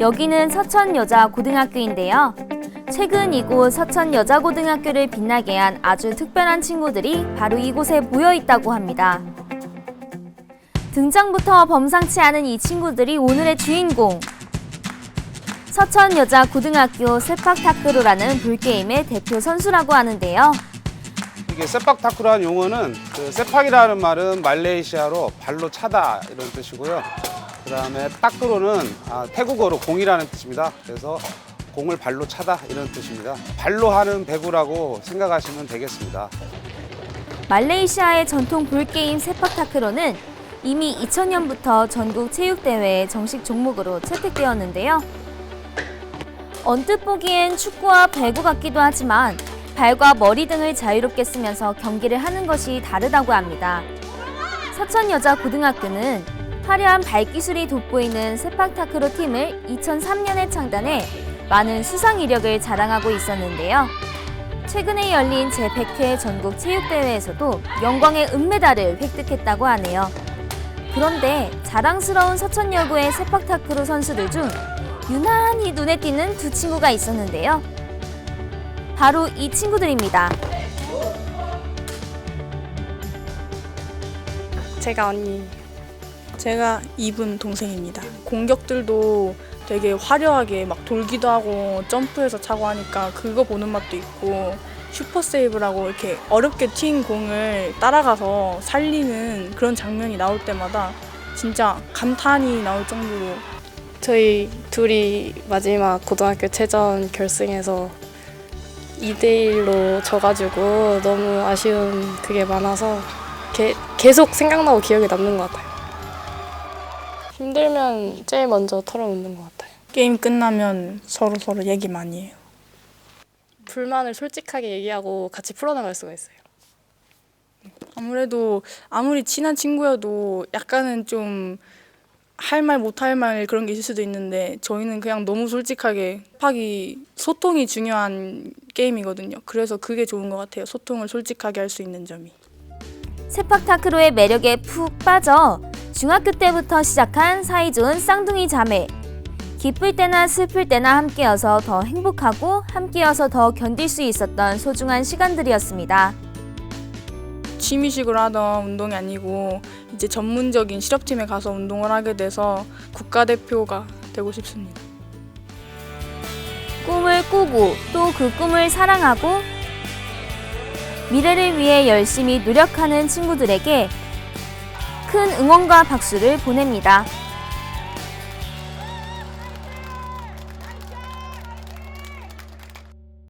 여기는 서천 여자고등학교인데요. 최근 이곳 서천 여자고등학교를 빛나게 한 아주 특별한 친구들이 바로 이곳에 모여 있다고 합니다. 등장부터 범상치 않은 이 친구들이 오늘의 주인공. 서천 여자고등학교 세팍타크로라는 불게임의 대표 선수라고 하는데요. 이게 세팍타크라는 용어는 그 세팍이라는 말은 말레이시아로 발로 차다 이런 뜻이고요. 그 다음에 타크로는 아, 태국어로 공이라는 뜻입니다. 그래서 공을 발로 차다 이런 뜻입니다. 발로 하는 배구라고 생각하시면 되겠습니다. 말레이시아의 전통 불게임 세팍타크로는 이미 2000년부터 전국 체육대회의 정식 종목으로 채택되었는데요. 언뜻 보기엔 축구와 배구 같기도 하지만 발과 머리 등을 자유롭게 쓰면서 경기를 하는 것이 다르다고 합니다. 서천여자고등학교는 화려한 발기술이 돋보이는 세팍타크로 팀을 2003년에 창단해 많은 수상 이력을 자랑하고 있었는데요. 최근에 열린 제100회 전국 체육대회에서도 영광의 은메달을 획득했다고 하네요. 그런데 자랑스러운 서천여고의 세팍타크로 선수들 중 유난히 눈에 띄는 두 친구가 있었는데요. 바로 이 친구들입니다. 제가 언니 제가 이분 동생입니다. 공격들도 되게 화려하게 막 돌기도 하고 점프해서 차고 하니까 그거 보는 맛도 있고 슈퍼 세이브라고 이렇게 어렵게 튄 공을 따라가서 살리는 그런 장면이 나올 때마다 진짜 감탄이 나올 정도로 저희 둘이 마지막 고등학교 체전 결승에서 2대1로 져가지고 너무 아쉬운 그게 많아서 게, 계속 생각나고 기억에 남는 것 같아요. 힘들면 제일 먼저 털어놓는 것 같아요. 게임 끝나면 서로 서로 얘기 많이 해요. 불만을 솔직하게 얘기하고 같이 풀어나갈 수가 있어요. 아무래도 아무리 친한 친구여도 약간은 좀 할 말 못 할 말 그런 게 있을 수도 있는데 저희는 그냥 너무 솔직하게 합하기 소통이 중요한 게임이거든요. 그래서 그게 좋은 것 같아요. 소통을 솔직하게 할 수 있는 점이. 세팍타크로의 매력에 푹 빠져 중학교 때부터 시작한 사이좋은 쌍둥이 자매. 기쁠 때나 슬플 때나 함께여서 더 행복하고 함께여서 더 견딜 수 있었던 소중한 시간들이었습니다. 취미식으로 하던 운동이 아니고 이제 전문적인 실업팀에 가서 운동을 하게 돼서 국가대표가 되고 싶습니다. 꿈을 꾸고 또 그 꿈을 사랑하고 미래를 위해 열심히 노력하는 친구들에게 큰 응원과 박수를 보냅니다.